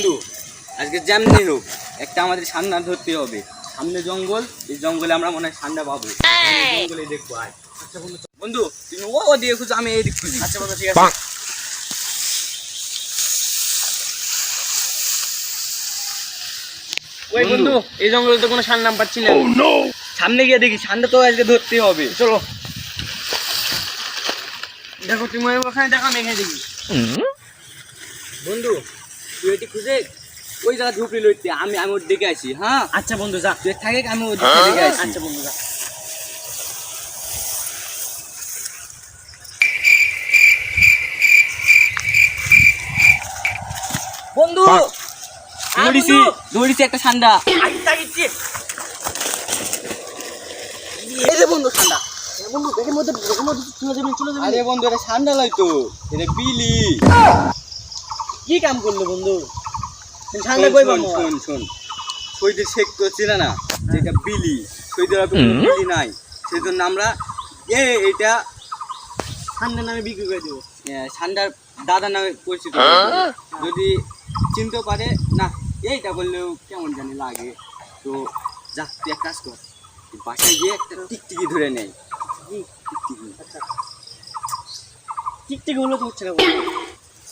বন্ধু আজকে যেমনি হোক একটা আমাদের সান্না ধরতে হবে। সামনে জঙ্গল এই জঙ্গলে আমরা মনে হয় ঠান্ডা পাবো। জঙ্গলে দেখব আয়। আচ্ছা বন্ধু বন্ধু তুমি ও ও দিয়ে খুঁজো আমি এই দিক খুঁজি। আচ্ছা বন্ধু ঠিক আছে। ওই বন্ধু এই জঙ্গলে তো কোনো সার নাম পাচ্ছি না। সামনে গিয়ে দেখি ঠান্ডা তো আজকে ধরতে হবে। চলো। দেখো তুমি ওই ওখানে দেখো আমি এখানে দেখি। বন্ধু তুই এটি খুঁজে ওই জায়গা ঝুপড়ি লইতে আমি আমি ওর দিকে আসি হ্যাঁ? আচ্ছা বন্ধু যা। তুই থাকে আমি ওর দিকে দিকে আসি আচ্ছা বন্ধু যা। বন্ধু! ধরিছি ধরিছি একটা ঠান্ডা এই বন্ধু ঠান্ডা বন্ধু দেখের মধ্যে চলে আরে বন্ধু এটা ঠান্ডা লয় তো এটা বিলি। কি কাম করল বন্ধু? ঠান্ডা কই শোন, শোন শোন। শেখ তো চেনা না যেটা বিলি। সৈদের আর বিলি নাই। সেই জন্য আমরা এ এটা ঠান্ডা নামে বিক্রি করে দেবো। ঠান্ডার দাদা নামে পরিচিত। যদি চিনতে পারে না এইটা বললেও কেমন জানি লাগে। তো যা তুই এক কাজ কর বাসায় গিয়ে একটা টিকটিকি ধরে নেয় টিকটিকি। আচ্ছা। তো হচ্ছে না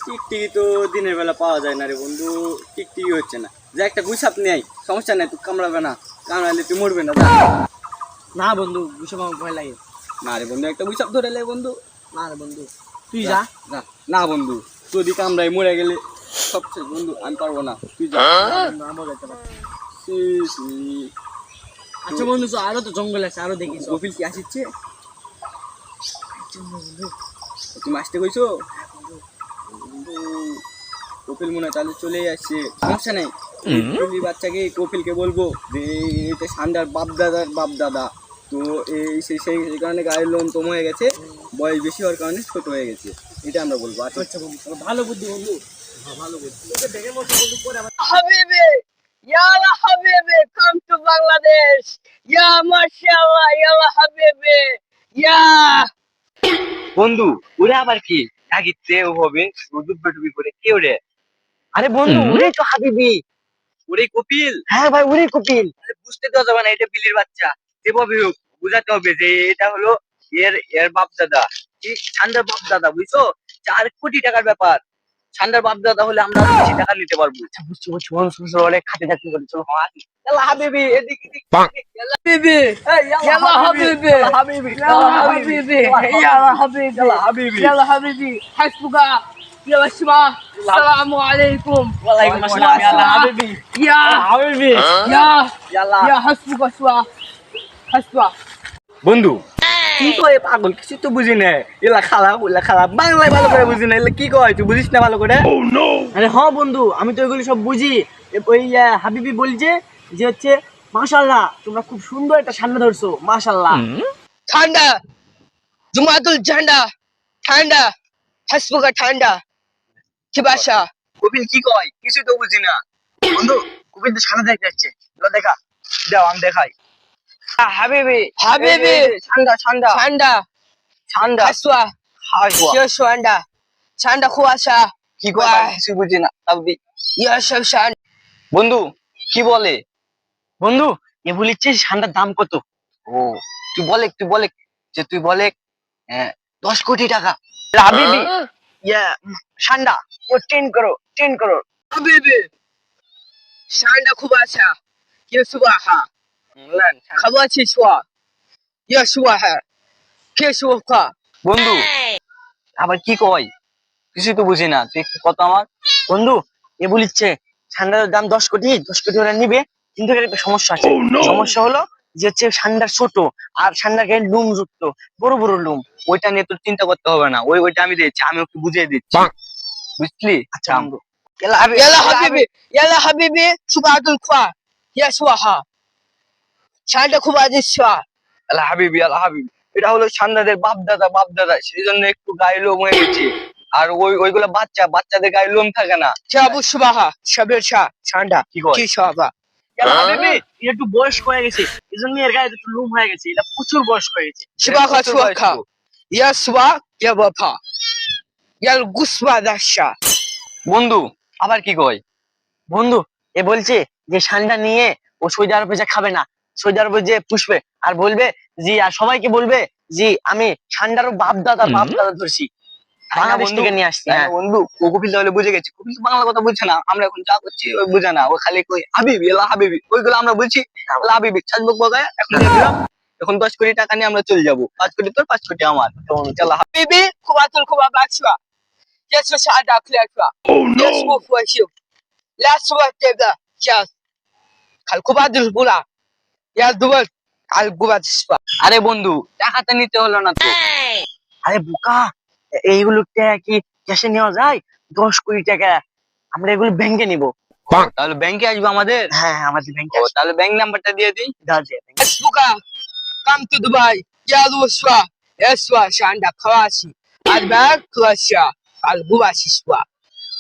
টিকটিকি তো দিনের বেলা পাওয়া যায় না রে বন্ধু। টিকটিকি হচ্ছে না। যে একটা গুছাপ নেই সমস্যা নেই তুই কামড়াবে না। কামড়ালে তুই মরবে না না বন্ধু বুঝে আমার ভয় লাগে। না রে বন্ধু একটা গুছাপ ধরে লে বন্ধু। না রে বন্ধু তুই যা যা। না বন্ধু যদি কামড়াই মরে গেলে সবচেয়ে বন্ধু আমি পারব না। তুই যা। যেতে সি। আচ্ছা বন্ধু আরও তো জঙ্গল আছে আরও দেখি। চল। কপিল কি আসিচ্ছে? তুমি আসতে কইছো? কপিল মনে হয় তাহলে চলেই আসছে। সমস্যা নেই। কপিল বাচ্চাকে কপিলকে বলব যে এটা সান্ডার বাপ দাদার বাপ দাদা। তো এই সেই সেই কারণে গায়ের লোন কম হয়ে গেছে বয়স বেশি হওয়ার কারণে ছোট হয়ে গেছে। এটা আমরা বলব। আচ্ছা। আচ্ছা বন্ধু ভালো বুদ্ধি বন্ধু। হ্যাঁ, ভালো বুদ্ধি। পরে. বন্ধু ওরে আবার কি? থাকিতে হবে ডুববে করে কে ওরে? আরে বন্ধু ওরে তো হাবিবি। ওরে কপিল। হ্যাঁ ভাই ওরে কপিল। আরে বুঝতে দেওয়া যাবে না এটা বিলির বাচ্চা। যেভাবে হোক বুঝাতে হবে যে এটা হলো এর এর বাপ দাদা কি ঠান্ডার বাপ দাদা বুঝছ? চার কোটি টাকার ব্যাপার। ঠান্ডার বাপ দাদা হলে আমরা আরো বেশি টাকা নিতে পারবো বুঝছি বুঝছি বন্ধু শুনছো ওরে খাতে থাকতে করে চলো চলো হাবিবি এদিক এদিক হাবিবি yalla Habibi. হাবিবি يلا حبيبي يلا حبيبي يلا حبيبي. يلا حبيبي حسبك يلا شباب السلام عليكم ওয়ালাইকুম আসসালাম ইয়াল্লাহ হাবিবি يا হাবিবি يا ইয়াল্লাহ يا حسبك شباب حسبك বন্ধু কি কয় পাগল? কিছু তো বুঝি না এলা খালা ওলা খালা বাংলায় ভালো করে বুঝি না এলা কি কয় তুই বুঝিস না ভালো করে? আরে হ্যাঁ বন্ধু আমি তো এগুলো সব বুঝি। ওই হাবিবি বলছে যে হচ্ছে মাশাল্লাহ তোমরা খুব সুন্দর একটা সামনে ধরছো মাশাল্লাহ ঠান্ডা জুমাতুল ঝান্ডা! ঠান্ডা! হাসবুকা ঠান্ডা! কি ভাষা কপিল কি কয়? কিছু তো বুঝি না। বন্ধু কপিল তো সামনে দেখতে যাচ্ছে। এলা দেখা। দাও আমি দেখাই। হাবিবি। হাবিবি। ঠান্ডা ঠান্ডা ঠান্ডা ঠান্ডা হাসওয়া হাসওয়া ঠান্ডা ঠান্ডা কুয়াশা কি কয় বাহ। কিছু বুঝি না হাবিবি। শান বন্ধু কি বলে? বন্ধু এ ঠান্ডার দাম কত? ও তুই বলে তুই বলে যে তুই বলে হ্যাঁ, দশ কোটি টাকা। হাবিবি। ইয়া ঠান্ডা ও টেন করো টেন করো। হাবিবি। ঠান্ডা কুয়াশা খাব আছি ইয়া শুয়া হ্যাঁ কে শুয়া বন্ধু আবার কি কয়? তো বুঝি না তুই কত আমার? বন্ধু এ বলিচ্ছে দাম দশ কোটি দশ কোটি ওরা নিবে কিন্তু একটা সমস্যা আছে। oh, সমস্যা হলো যে হচ্ছে ছোট আর ঠান্ডা গায়ে লুম যুক্ত বড় বড় লুম। ওইটা নিয়ে তোর চিন্তা করতে হবে না ওই ওইটা আমি দিচ্ছি আমি ওকে বুঝিয়ে দিচ্ছি। বুঝলি? আচ্ছা, আচ্ছা হাবিবি হাবিবি সুবাহ খোয়া ইয়া ছানাটা খুব আজিজ আল্লাহ হাবিবি আল্লাহ হাবিবি। এটা হলো সান্দাদের বাপ দাদা বাপ দাদা সেই জন্য একটু গায়ে লোম হয়ে গেছে। আর ওই ওইগুলো বাচ্চা বাচ্চাদের গায়ে লোম থাকে না। সুবাহা শাহ কি কি সাহাবা হ্যাঁ। বয়স্ক হয়ে গেছে। বন্ধু আবার কি কয়? বন্ধু এ বলছে যে সান্ডা নিয়ে ও সৌদি আরবে খাবে না সৌদি আরবে যে পুষবে আর বলবে জি আর সবাইকে বলবে জি আমি সান্ডারও বাপ দাদা বাপ দাদা ধরছি বাংলাদেশ বন্ধু। থেকে নিয়ে আসছি হ্যাঁ হ্যাঁ। বন্ধু ও কপিল তাহলে বুঝে গেছি। কপিল তো বাংলা কথা বুঝছে না আমরা এখন যা করছি ওই বুঝে না। ও খালি কই হাবিবি এলা হাবিবি ওইগুলো আমরা বলছি এলা হাবিবি ছাড়বো বগায় এখন এখন দশ কোটি টাকা নিয়ে আমরা চলে যাব। পাঁচ কোটি তোর পাঁচ কোটি আমার. Yes, ada you. Yes. Kubadul আরে বন্ধু টাকাতে নিতে হলো না আরে বোকা এইগুলো কি ক্যাশে নেওয়া যায়? দশ কোটি টাকা। আমরা এগুলো ব্যাংকে নিব। তাহলে ব্যাংকে আসব আমাদের? হ্যাঁ আমাদের ব্যাংকে তাহলে ব্যাংক নাম্বারটা দিয়ে দিই।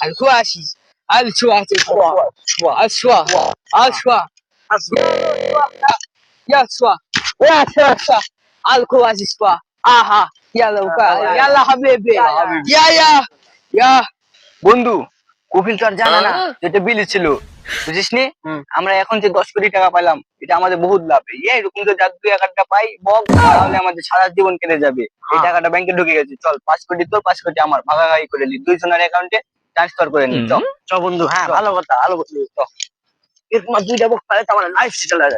আল খুব আসিস আল ছুয়া আছে। ছুয়া আল ছুয়া আল shwa. Al kuashishwa. Aha. Yalla uka. Yalla habibi. Ya ya. Ya. বন্ধু কপিল তো আর জানে না? যেটা বিলি ছিল বুঝিস নি আমরা এখন যে দশ কোটি টাকা পাইলাম এটা আমাদের বহুত লাভ। এই এরকম তো যার দুই একটা পাই বক তাহলে আমাদের সারা জীবন কেটে যাবে। এই হ্যাঁ। টাকাটা ব্যাংকে ঢুকে গেছে। চল পাঁচ কোটি তোর পাঁচ কোটি আমার। ভাগাভাগি করে নি। দুইজনের অ্যাকাউন্টে ট্রান্সফার করে নি। চল বন্ধু হ্যাঁ ভালো কথা ভালো কথা। এরকম দুইটা বক পালে তো আমার লাইফ সেটেল হয়ে যায়